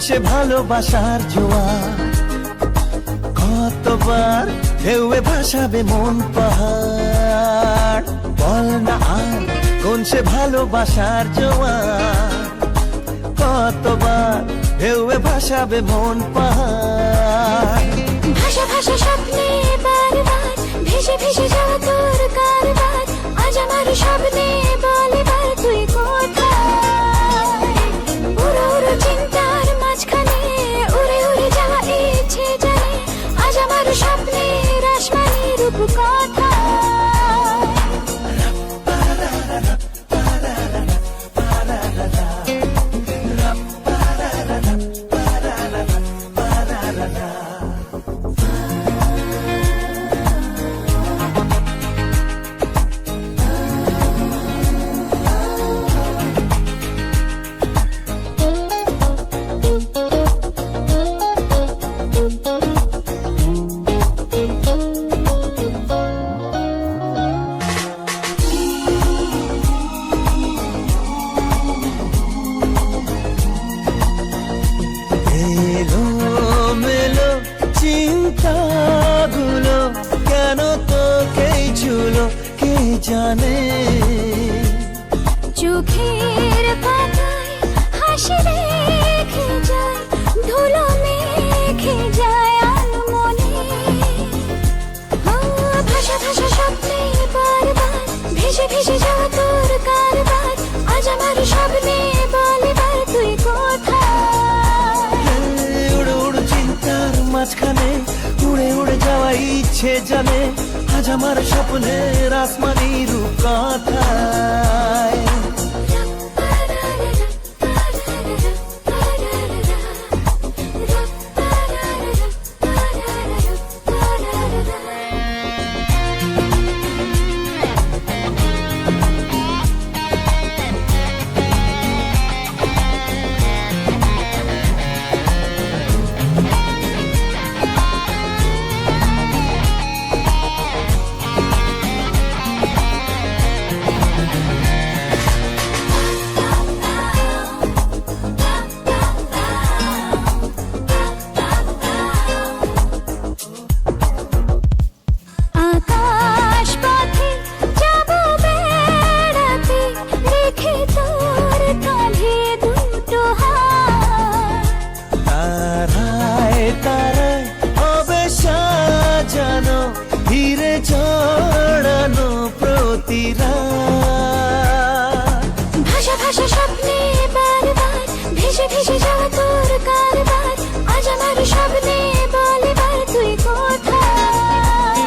সে ভালোবাসার জোয়ার। কতবার ঢেউয়ে ভাসাবে মন পাহাড়। বল না আর কোন সে ভালোবাসার জোয়া কতবার ঢেউয়ে ভাসাবে মন পাহাড়। ভাষা ভাষা স্বপ্নে বারবার ভেসে ভেসে যাওয়া তোর জানে। চোখের পাতায় হাসি রেখে যায় ধুলো মেখে যায় আনমনে ও, ভাষা ভাষা স্বপ্নে বারবার ভেসে ভেসে যাওয়া তোর কারবার আজ আমার স্বপ্নে বলে তুই কোথায়? উড়ে উড়ে চিন্তার মাঝখানে উড়ে উড়ে যাওয়া ইচ্ছে জানে। আজ আমার স্বপ্নের আসমানি রূপ কথায়। ভাষা স্বপ্নে বারবার, ভেসে ভেসে যাওয়া তোর কারবার, আজ আমার স্বপ্নে তুই কোথায়?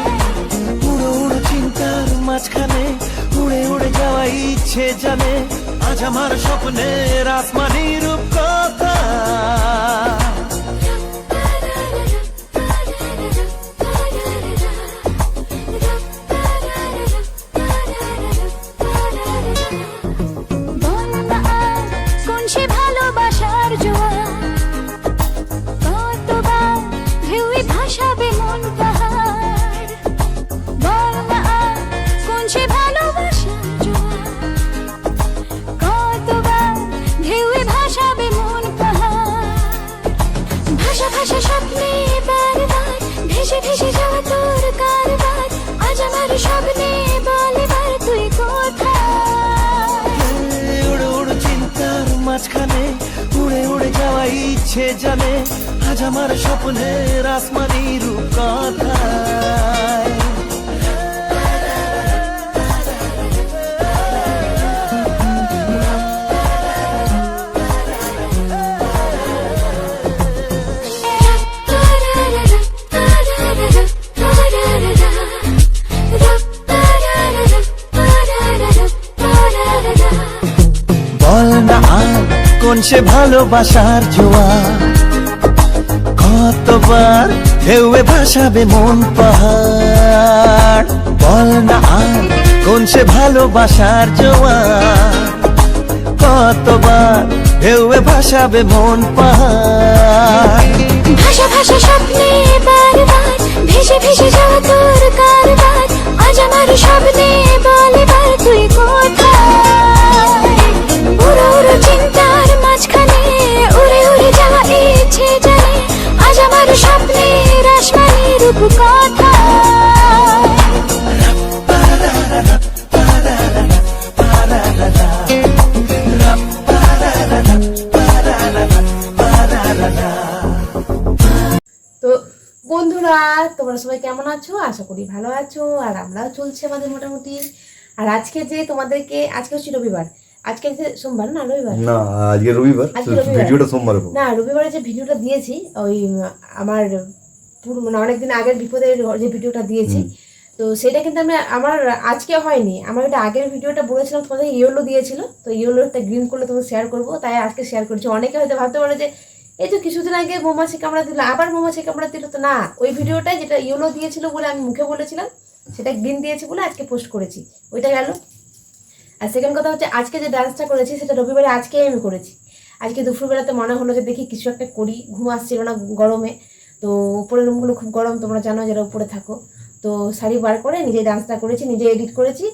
উড়ো উড়ো চিন্তার মাঝখানে, উড়ে উড়ে যাওয়া ইচ্ছে জানে, আজ আমার স্বপ্নের রূপ ইচ্ছে জানে আজ আমার স্বপ্নের আসমানি রূপ কথায় কোন সে ভালোবাসার জোয়ার। কতবার ঢেউয়ে ভাসাবে মন পাহাড়। বল না আর কোন সে ভালোবাসার জোয়ার। কতবার ঢেউয়ে ভাসাবে মন পাহাড়। স্বপ্নে বারবার, ভেসে ভেসে তোর কারবার, আজ আমার বন্ধুরা তোমরা সবাই কেমন আছো? আশা করি ভালো আছো আর আমরাও চলছে আমাদের মোটামুটি। আর আজকে যে তোমাদেরকে আজকে হচ্ছে রবিবার। আজকে যে সোমবার না রবিবার? না আজকে রবিবার। আজকে ভিডিওটা সোমবারে না রবিবারে যে ভিডিওটা দিয়েছি ওই আমার পুরো মানে অনেকদিন আগের বিপদের যে ভিডিওটা দিয়েছি। তো সেটা কিন্তু আমি আমার আজকে হয়নি। আমার ওটা আগের ভিডিওটা বলেছিলাম তোমাদের ইয়েলো দিয়েছিল। তো ইয়েলোটা গ্রিন করলে তোমাকে শেয়ার করব তাই আজকে শেয়ার করছি। অনেকে হয়তো ভাবতে পারে যে এই তো কিছুদিন আগে মৌমাছি কামড়া দিল, আবার মৌমাছি কামড়া দিল তো না। ওই ভিডিওটা যেটা ইয়েলো দিয়েছিল বলে আমি মুখে বলেছিলাম, সেটা গ্রিন দিয়েছি বলে আজকে পোস্ট করেছি। ওইটা গেল। আর সেকেন্ড কথা হচ্ছে, আজকে যে ডান্সটা করেছি, সেটা রবিবারে আজকেই আমি করেছি। আজকে দুপুরবেলাতে মনে হলো যে দেখি কিছু একটা করি, ঘুম আসছিল না গরমে। তো উপরের রুমগুলো খুব গরম, তোমরা জানো যারা উপরে থাকো। তো শাড়ি বার করে নিজে ডান্সটা করেছি, নিজে এডিট করেছি।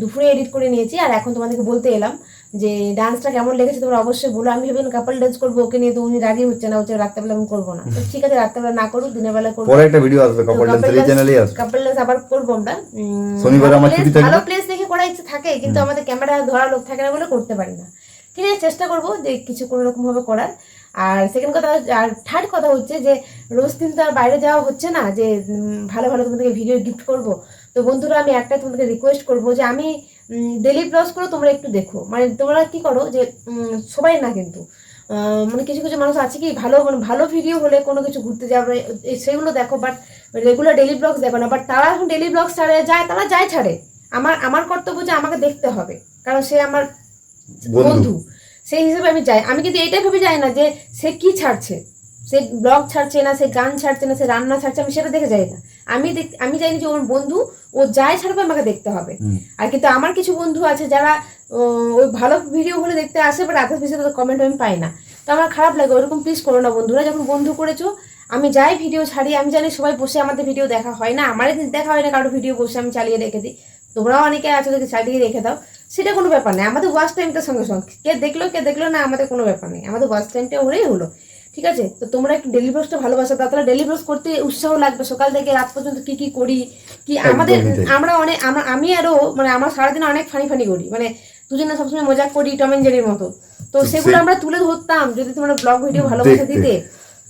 দুপুরে এডিট করে নিয়েছি, আর এখন তোমাদেরকে বলতে এলাম যে ডান্সটা কেমন লেগেছে তোমরা অবশ্যই বলো। আমি ভেবেন কাপল ডান্স করব ওকে নিয়ে তো উনি রাগি হচ্ছে না হচ্ছে রাত্রেবেলা আমি করব না। তো ঠিক আছে রাত্রেবেলা না করুক দিনের বেলা করব পরে একটা ভিডিও আসবে কপাল ডান্সের এই চ্যানেলেই আসবে। কাপল ডান্স আবার করব আমরা। শনিবার আমার ছুটি থাকবে। ভালো প্লেস দেখে করার ইচ্ছে থাকে কিন্তু আমাদের ক্যামেরা ধরা লোক থাকে না বলে করতে পারি না। ঠিক আছে চেষ্টা করব যে কিছু কোনো রকম ভাবে করার। আর সেকেন্ড কথা আর থার্ড কথা হচ্ছে যে রোজ দিন তো আর বাইরে যাওয়া হচ্ছে না যে ভালো ভালো তোমাদেরকে ভিডিও গিফট করব। তো বন্ধুরা আমি একটাই তোমাদেরকে রিকোয়েস্ট করব যে আমি ডেলি করে তোমরা একটু দেখো। মানে তোমরা কি করো যে সবাই না কিন্তু। মানে কিছু কিছু মানুষ আছে কি ভালো মানে ভালো ভিডিও হলে কোনো কিছু ঘুরতে যাবে সেগুলো দেখো বাট রেগুলার ডেলি ব্লগস দেখো না। বাট তারা এখন ডেলি ব্লগস ছাড়ে যায় তারা যায় ছাড়ে। আমার আমার কর্তব্য যে আমাকে দেখতে হবে। কারণ সে আমার বন্ধু। সেই হিসেবে আমি যাই। আমি কিন্তু এইটাই ভেবে যাই না যে সে কি ছাড়ছে। সে ব্লগ ছাড়ছে না সে গান ছাড়ছে না সে রান্না ছাড়ছে আমি সেটা দেখে যাই না। আমি দেখ আমি জানি যে ওর বন্ধু ও যাই ছাড়বে আমাকে দেখতে হবে। আর কিন্তু আমার কিছু বন্ধু আছে যারা ওই ভালো ভিডিও হলে দেখতে আসে বাট আদার্স বিষয়ে কমেন্ট আমি পাই না। তো আমার খারাপ লাগে ওরকম প্লিজ করো না বন্ধুরা। যখন বন্ধু করেছ আমি যাই ভিডিও ছাড়ি আমি জানি সবাই বসে আমাদের ভিডিও দেখা হয় না। আমার দেখা হয় না কারও ভিডিও বসে আমি চালিয়ে রেখে দিই। তোমরাও অনেকে আছো যদি চালিয়ে রেখে দাও। সেটা কোনো ব্যাপার নেই আমাদের ওয়াচ টাইমটার সঙ্গে সঙ্গে কে দেখল কে দেখল না আমাদের কোনো ব্যাপার নেই আমাদের ওয়াচ টাইমটা হলেই হলো। ঠিক আছে? তো তোমরা একটু ডেলি ব্লগসটা ভালোবাসো। তাহলে ডেলি ব্লগস করতে উৎসাহ লাগবে সকাল থেকে রাত পর্যন্ত কি কি করি কি আমাদের আমরা অনেক আমি আরও মানে আমার সারাদিন অনেক ফানি ফানি করি। মানে দুজনে সবসময় মজা করি টম এন্ড জেরির মতো। তো সেগুলো আমরা তুলে ধরতাম যদি তোমরা ব্লগ ভিডিও ভালোবাসা দিতে।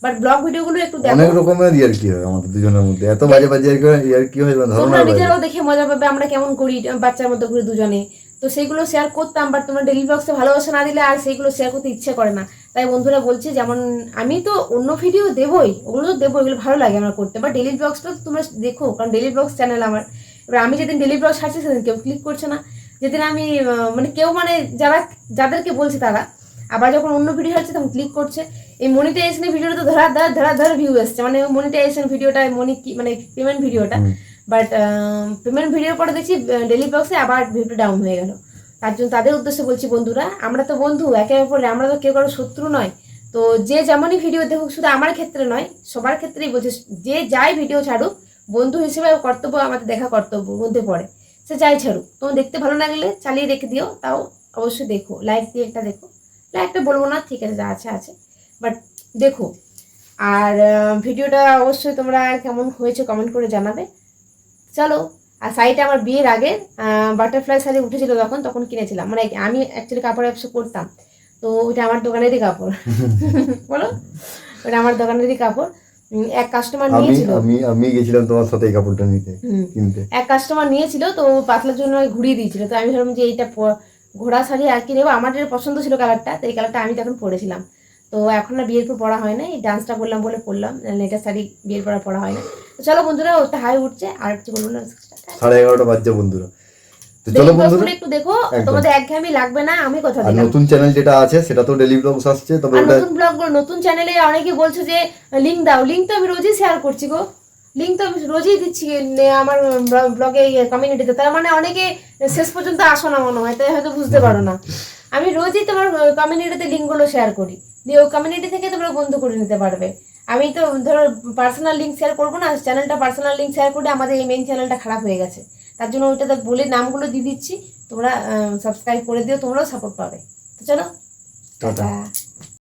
বাট ব্লগ ভিডিওগুলো একটু দেখো। অনেক রকমের ইয়ার কি হয় আমাদের দুজনের মধ্যে। এত বাজে বাজে ইয়ার কি হয় তোমরা নিজেরাও দেখে মজা পাবে আমরা কেমন করি বাচ্চার মতো করে দুজনে। তো সেইগুলো শেয়ার করতাম বাট তোমরা ডেলি ব্লগসে ভালোবাসা না দিলে আর সেইগুলো শেয়ার করতে ইচ্ছে করে না। তাই বন্ধুরা বলছে যেমন আমি তো অন্য ভিডিও দেবই ওগুলো তো দেবো এগুলো ভালো লাগে আমার করতে। বাট ডেলি ব্লগসটা তোমরা দেখো কারণ ডেলি ব্লগস চ্যানেল আমার। এবার আমি যেদিন ডেলি ব্লগ ছাড়ছি সেদিন কেউ ক্লিক করছে না। যেদিন আমি মানে কেউ মানে যারা যাদেরকে বলছি তারা আবার যখন অন্য ভিডিও হচ্ছে তখন ক্লিক করছে। এই মনিটাইজেশনের ভিডিওটা তো ধরা ধরা ধরা ধরা ভিউ এসছে। মানে মনিটাইজেশন ভিডিওটা মনি কি মানে পেমেন্ট ভিডিওটা বাট পেমেন্ট ভিডিওর পরে দেখছি ডেলি ব্লগসে আবার ভিউটা ডাউন হয়ে গেল। তার জন্য তাদের উদ্দেশ্যে বলছি, বন্ধুরা, আমরা তো বন্ধু একে অপরে, আমরা তো কেউ কারও শত্রু নয়। তো যে যেমনই ভিডিও দেখুক, শুধু আমার ক্ষেত্রে নয়, সবার ক্ষেত্রেই বলছি, যে যাই ভিডিও ছাড়ুক, বন্ধু হিসেবে কর্তব্য আমাদের দেখা কর্তব্য, মধ্যে পড়ে। সে যাই ছাড়ুক। তোমার দেখতে ভালো লাগলে চালিয়ে রেখে দিও, তাও অবশ্যই দেখো। লাইক দিয়ে একটা দেখো। লাইকটা বলব না, ঠিক আছে, যা আছে আছে। বাট দেখো, আর ভিডিওটা অবশ্যই তোমরা কেমন হয়েছে কমেন্ট করে জানাবে। চলো আর শাড়িটা আমার বিয়ের আগে বাটারফ্লাই শাড়ি উঠেছিল তখন তখন কিনেছিলাম। মানে আমি অ্যাকচুয়ালি কাপড় ব্যবসা করতাম। তো ওইটা আমার দোকানেরই কাপড়। বলো? ওটা আমার দোকানেরই কাপড়। এক কাস্টমার নিয়েছিল। আমি আমি গেছিলাম তোমার সাথে এই কাপড়টা নিতে কিনতে। এক কাস্টমার নিয়েছিল তো পাতলার জন্য ঘুরিয়ে দিয়েছিল। তো আমি ভাবলাম যে এইটা ঘোড়া শাড়ি আর কি নেব। আমার যেটা পছন্দ ছিল কালারটা তো এই কালারটা আমি তখন পরেছিলাম। তো এখন না বিয়ের পর পড়া হয় না এই ডান্সটা বললাম বলে পড়লাম। এটা শাড়ি বিয়ের পর আর পড়া হয় না। তো চলো বন্ধুরা ওটা হাই উঠছে আর কিছু বলব না সাড়ে এগারোটা বাজছে বন্ধুরা। তো চলো বন্ধুরা একটু দেখো তোমাদের একঘেয়েমি লাগবে না আমি কথা আর দিলাম। নতুন চ্যানেল যেটা আছে সেটা তো ডেলি ব্লগস আসছে তবে ওটা নতুন ব্লগ নতুন চ্যানেলে অনেকে বলছে যে লিঙ্ক দাও লিঙ্ক তো আমি রোজই শেয়ার করছি গো। লিঙ্ক তো আমি রোজই দিচ্ছি আমার ব্লগে কমিউনিটিতে তার মানে অনেকে শেষ পর্যন্ত আসো না মনে হয় তাই হয়তো বুঝতে পারো না। আমি রোজই তোমার কমিউনিটিতে লিঙ্কগুলো শেয়ার করি। দিয়ে ওই কমিউনিটি থেকে তোমরা বন্ধু করে নিতে পারবে। আমি তো ধরো পার্সোনাল লিঙ্ক শেয়ার করব না চ্যানেলটা পার্সোনাল লিঙ্ক শেয়ার করে আমাদের এই মেন চ্যানেলটা খারাপ হয়ে গেছে। তার জন্য ওইটাতে বলে নামগুলো দিয়ে দিচ্ছি তোমরা সাবস্ক্রাইব করে দিও তোমরাও সাপোর্ট পাবে। তো চলো। টাটা।